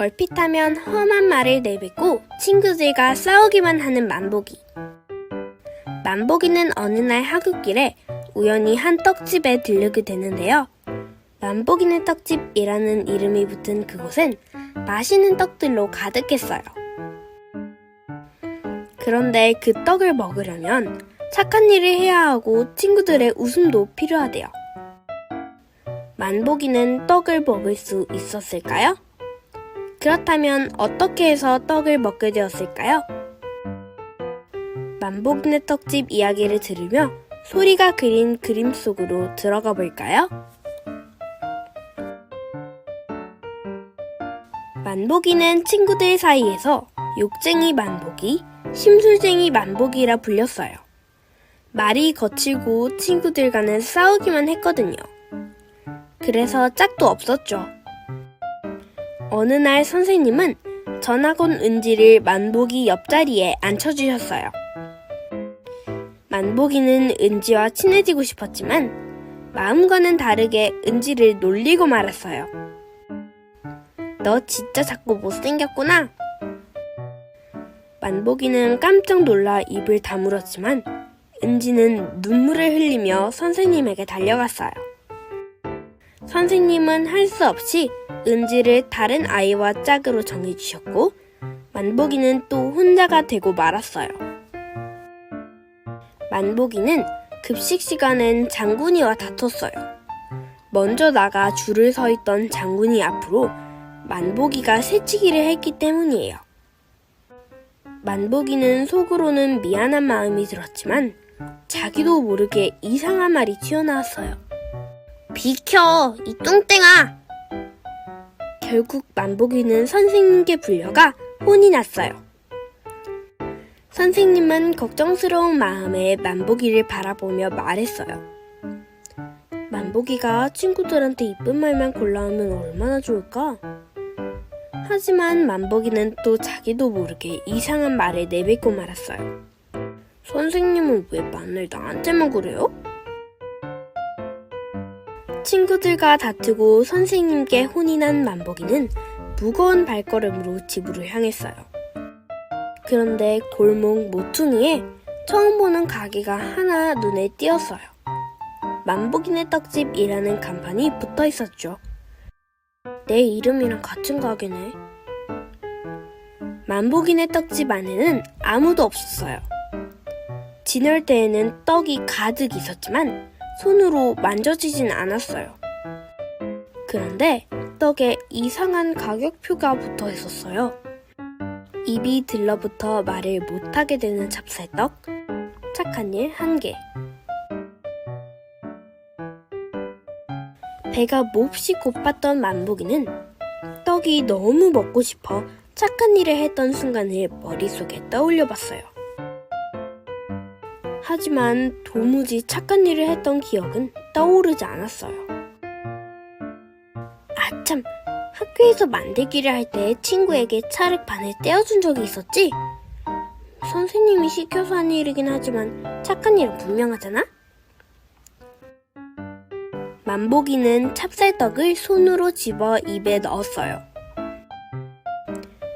걸핏하면 험한 말을 내뱉고 친구들과 싸우기만 하는 만보기. 만보기는 어느 날 하굣길에 우연히 한 떡집에 들르게 되는데요. 만보기네 떡집이라는 이름이 붙은 그곳은 맛있는 떡들로 가득했어요. 그런데 그 떡을 먹으려면 착한 일을 해야 하고 친구들의 웃음도 필요하대요. 만보기는 떡을 먹을 수 있었을까요? 그렇다면 어떻게 해서 떡을 먹게 되었을까요? 만보기네 떡집 이야기를 들으며 소리가 그린 그림 속으로 들어가 볼까요? 만보기는 친구들 사이에서 욕쟁이 만보기, 심술쟁이 만보기라 불렸어요. 말이 거칠고 친구들과는 싸우기만 했거든요. 그래서 짝도 없었죠. 어느 날 선생님은 전학 온 은지를 만보기 옆자리에 앉혀주셨어요. 만보기는 은지와 친해지고 싶었지만 마음과는 다르게 은지를 놀리고 말았어요. 너 진짜 자꾸 못생겼구나. 만보기는 깜짝 놀라 입을 다물었지만 은지는 눈물을 흘리며 선생님에게 달려갔어요. 선생님은 할 수 없이 은지를 다른 아이와 짝으로 정해주셨고 만보기는 또 혼자가 되고 말았어요. 만보기는 급식 시간엔 장군이와 다퉜어요. 먼저 나가 줄을 서 있던 장군이 앞으로 만보기가 새치기를 했기 때문이에요. 만보기는 속으로는 미안한 마음이 들었지만 자기도 모르게 이상한 말이 튀어나왔어요. 비켜, 이 뚱땡아! 결국 만보기는 선생님께 불려가 혼이 났어요. 선생님은 걱정스러운 마음에 만보기를 바라보며 말했어요. 만보기가 친구들한테 이쁜 말만 골라오면 얼마나 좋을까? 하지만 만보기는 또 자기도 모르게 이상한 말을 내뱉고 말았어요. 선생님은 왜 맨날 나한테만 그래요? 친구들과 다투고 선생님께 혼이 난 만보기는 무거운 발걸음으로 집으로 향했어요. 그런데 골목 모퉁이에 처음 보는 가게가 하나 눈에 띄었어요. 만보기네 떡집이라는 간판이 붙어 있었죠. 내 이름이랑 같은 가게네. 만보기네 떡집 안에는 아무도 없었어요. 진열대에는 떡이 가득 있었지만 손으로 만져지진 않았어요. 그런데 떡에 이상한 가격표가 붙어 있었어요. 입이 들러붙어 말을 못하게 되는 찹쌀떡, 착한 일 한 개. 배가 몹시 고팠던 만보기는 떡이 너무 먹고 싶어 착한 일을 했던 순간을 머릿속에 떠올려 봤어요. 하지만 도무지 착한 일을 했던 기억은 떠오르지 않았어요. 아참, 학교에서 만들기를 할 때 친구에게 찰흙반을 떼어준 적이 있었지? 선생님이 시켜서 한 일이긴 하지만 착한 일은 분명하잖아? 만보기는 찹쌀떡을 손으로 집어 입에 넣었어요.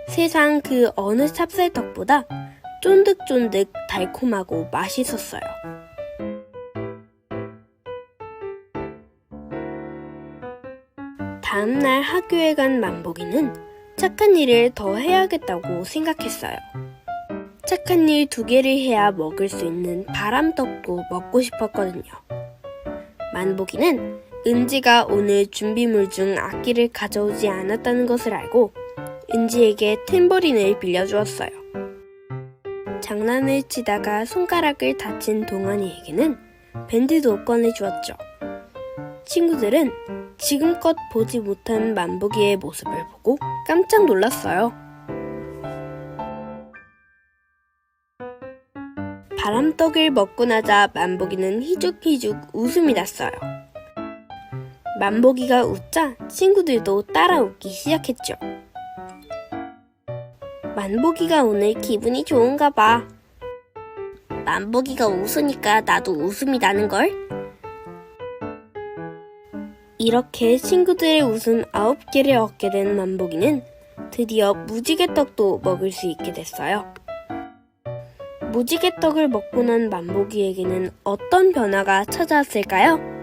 세상 그 어느 찹쌀떡보다 쫀득쫀득 달콤하고 맛있었어요. 다음날 학교에 간 만보기는 착한 일을 더 해야겠다고 생각했어요. 착한 일 두 개를 해야 먹을 수 있는 바람떡도 먹고 싶었거든요. 만보기는 은지가 오늘 준비물 중 악기를 가져오지 않았다는 것을 알고 은지에게 탬버린을 빌려주었어요. 장난을 치다가 손가락을 다친 동안이에게는 밴드도 꺼내주었죠. 친구들은 지금껏 보지 못한 만보기의 모습을 보고 깜짝 놀랐어요. 바람떡을 먹고 나자 만보기는 희죽희죽 웃음이 났어요. 만보기가 웃자 친구들도 따라 웃기 시작했죠. 만보기가 오늘 기분이 좋은가 봐. 만보기가 웃으니까 나도 웃음이 나는걸? 이렇게 친구들의 웃음 아홉 개를 얻게 된 만보기는 드디어 무지개떡도 먹을 수 있게 됐어요. 무지개떡을 먹고 난 만보기에게는 어떤 변화가 찾아왔을까요?